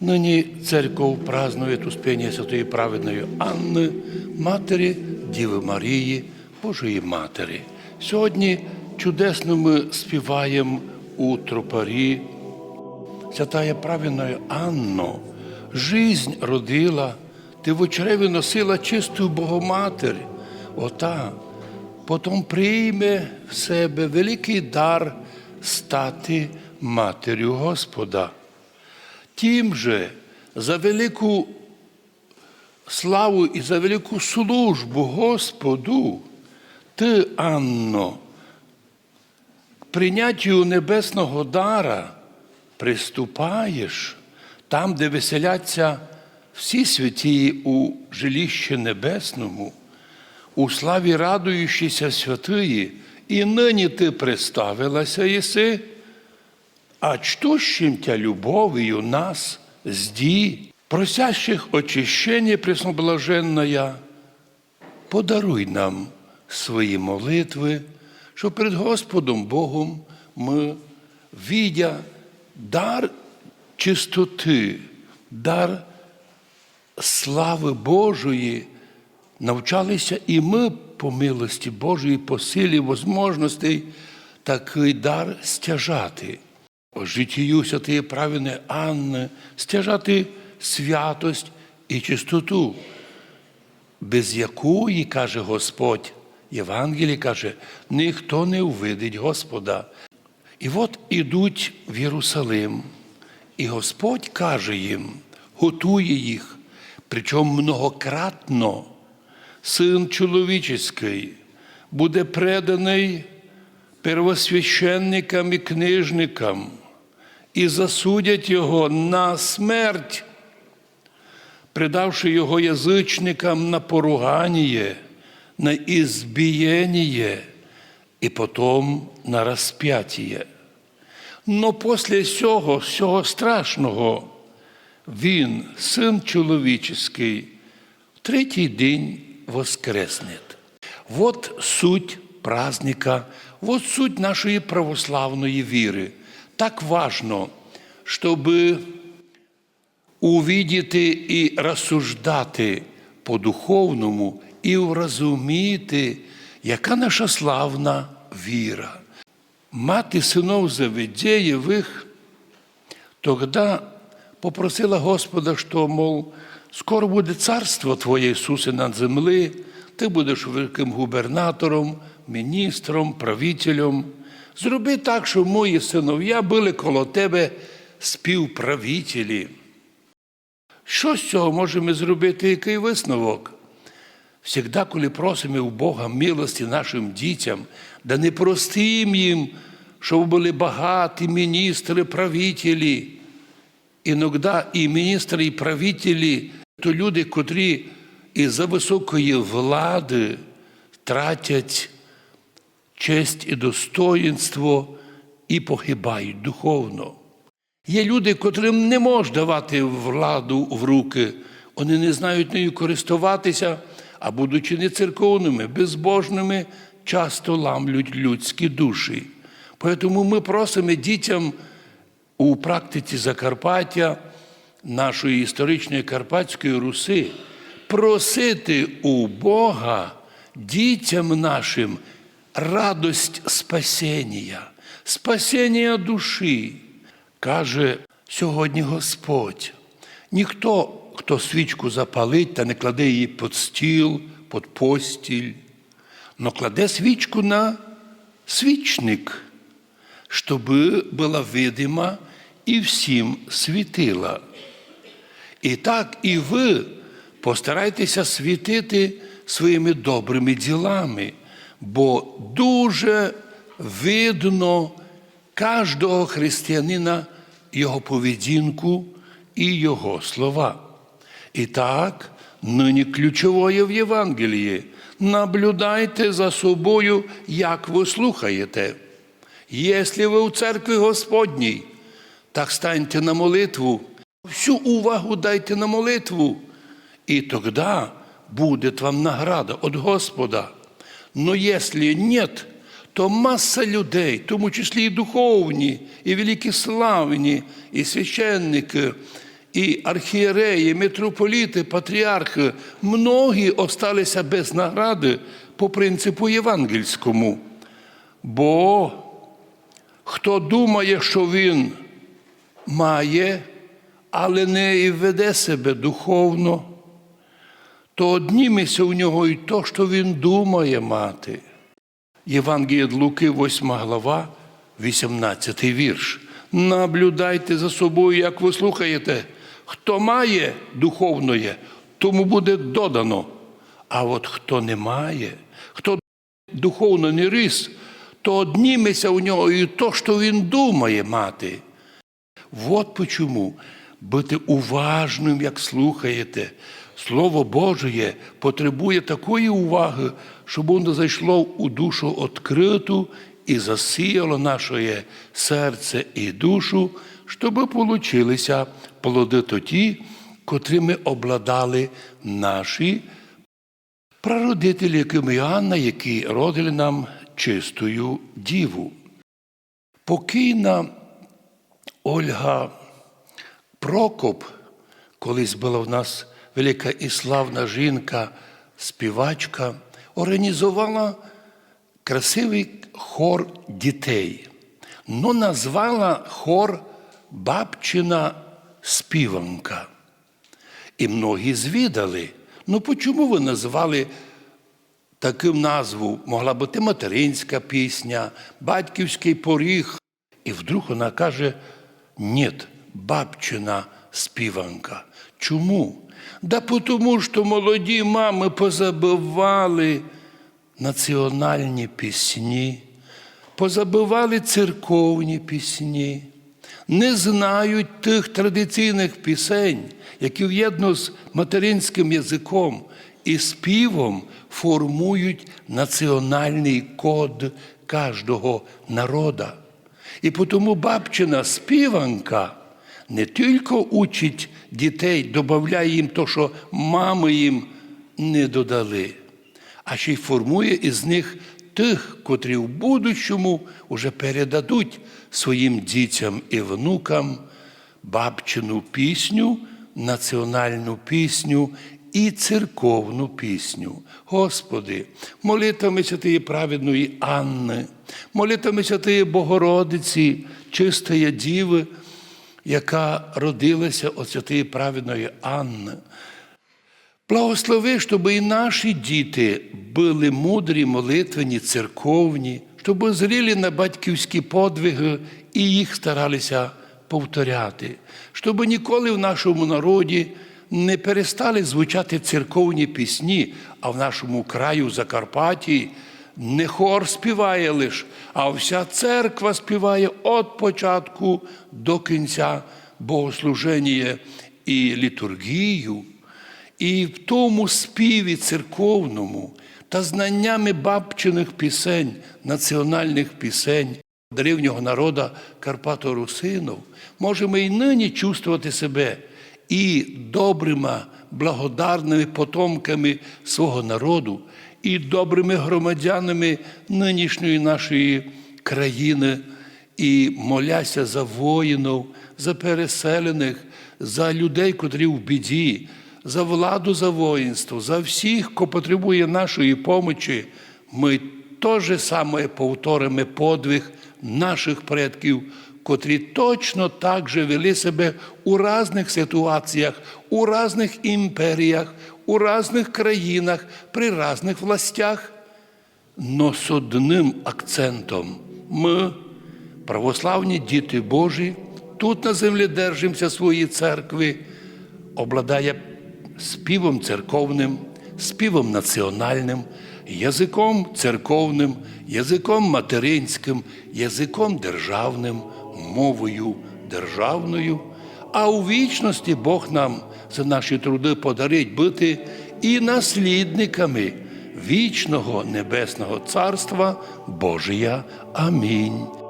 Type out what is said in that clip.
Нині церков празднує Успіння Святої Праведної Анни, Матері Діви Марії, Божої Матері. Сьогодні чудесно ми співаємо у тропарі Святая праведная Анно, жизнь родила, ти в очреві носила чисту Богоматер, ота, потім прийме в себе великий дар стати матір'ю Господа. Тим же за велику славу і за велику службу Господу, ти, Анно, к прийняттю небесного дара приступаєш там, де веселяться всі святі у жилищі небесному, у славі радуючися святої, і нині ти представилася єси, а чтущим тя любов'ю нас зді, просящих очищення пресноблаженная, подаруй нам свої молитви, що перед Господом Богом ми, видя дар чистоти, дар слави Божої, навчалися і ми по милості Божої, по силі возможностей такий дар стяжати. Життю святої праведної Анни, стяжати святость і чистоту, без якої, каже Господь, Євангелій каже, ніхто не увидить Господа. І от ідуть в Єрусалим, і Господь каже їм, готує їх, причому многократно син чоловічий буде преданий первосвященникам і книжникам і засудять його на смерть, предавши його язичникам на поругання, на ізбієння і потім на розп'яття. Но після цього, всього страшного, він, син чоловічий, в третій день воскресне. Вот суть праздника, вот суть нашої православної віри. Так важно, щоб увидіти і розсуждати по-духовному і врозуміти, яка наша славна віра. Мати синов Заведєєвих тоді попросила Господа, що, мов, скоро буде царство Твоє, Ісусе, над землі, ти будеш великим губернатором, міністром, правителем. Зроби так, щоб мої синов'я були коло тебе співправителі. Що з цього можемо зробити? Який висновок? Всегда, коли просимо у Бога милості нашим дітям, да не простим їм, щоб були багаті міністри, правителі. Іноді і міністри, і правителі то люди, котрі із-за високої влади тратять честь і достоїнство і погибають духовно. Є люди, котрим не можна давати владу в руки, вони не знають нею користуватися, а будучи не церковними, безбожними, часто ламлють людські душі. Тому ми просимо дітям у практиці Закарпаття, нашої історичної Карпатської Руси, просити у Бога дітям нашим радость спасіння, спасіння душі. Каже сьогодні Господь. Ніхто, хто свічку запалить та не кладе її під стіл, під постіль, но кладе свічку на свічник, щоб була видима і всім світила. І так і ви постарайтеся світити своїми добрими ділами, бо дуже видно кожного християнина його поведінку і його слова. І так, нині ключовое в Євангелії. Наблюдайте за собою, як ви слухаєте. Якщо ви у церкві Господній, так станьте на молитву, всю увагу дайте на молитву, і тоді буде вам награда від Господа. Но якщо нет, то маса людей, в тому числі і духовні, і великі славні, і священники, і архієреї, митрополіти, патріархи, многі осталися без награди по принципу євангельському. Бо хто думає, що він має, але не і веде себе духовно, то однімеся у нього і то, що він думає мати. Євангеліє Луки, 8 глава, 18 вірш. Наблюдайте за собою, як ви слухаєте. Хто має духовноє, тому буде додано. А от хто не має, хто духовно не ріс, то одніметься у нього і то, що він думає мати. Вот почому бути уважним, як слухаєте. Слово Божє потребує такої уваги, щоб воно зайшло у душу відкриту і засіяло наше серце і душу, щоб получилися плоди тоді, котрими обладали наші прародителі Яким і Анна, які родили нам чистою діву. Покійна Ольга Прокоп, колись була в нас велика і славна жінка, співачка, організувала красивий хор дітей, но назвала хор Бабчина співанка. І многі звідали. Ну, чому ви назвали таку назву? Могла бути материнська пісня, батьківський поріг. І вдруг вона каже: ні, бабчина співанка. Чому? Да тому, що молоді мами позабивали національні пісні, позабивали церковні пісні, не знають тих традиційних пісень, які в'єдно з материнським язиком і співом формують національний код кожного народа. І тому бабчина співанка не тільки учить дітей, додає їм то, що мами їм не додали, а ще й формує із них тих, котрі в будущому вже передадуть своїм дітям і внукам бабчину пісню, національну пісню і церковну пісню. Господи, молитвами святої праведної Анни, молитвами святої Богородиці, чистої Діви, яка родилася от святої праведної Анни. Благослови, щоб і наші діти були мудрі, молитвені, церковні, щоб зріли на батьківські подвиги і їх старалися повторяти, щоб ніколи в нашому народі не перестали звучати церковні пісні, а в нашому краю Закарпатті не хор співає лиш, а вся церква співає від початку до кінця богослуження і літургію. І в тому співі церковному та знаннями бабчиних пісень, національних пісень древнього народа Карпато-Русинов, можемо і нині чувствувати себе і добрими, благодарними потомками свого народу, і добрими громадянами нинішньої нашої країни, і моляся за воїнів, за переселених, за людей, котрі в біді за владу, за воїнство, за всіх, хто потребує нашої помочі, ми теж саме повторимо подвиг наших предків, котрі точно так же вели себе у різних ситуаціях, у різних імперіях, у різних країнах, при різних властях. Но з одним акцентом ми, православні діти Божі, тут на землі держимося своєї церкви, обладає співом церковним, співом національним, язиком церковним, язиком материнським, язиком державним, мовою державною, а у вічності Бог нам за наші труди подарить бути і наслідниками вічного Небесного Царства Божия. Амінь.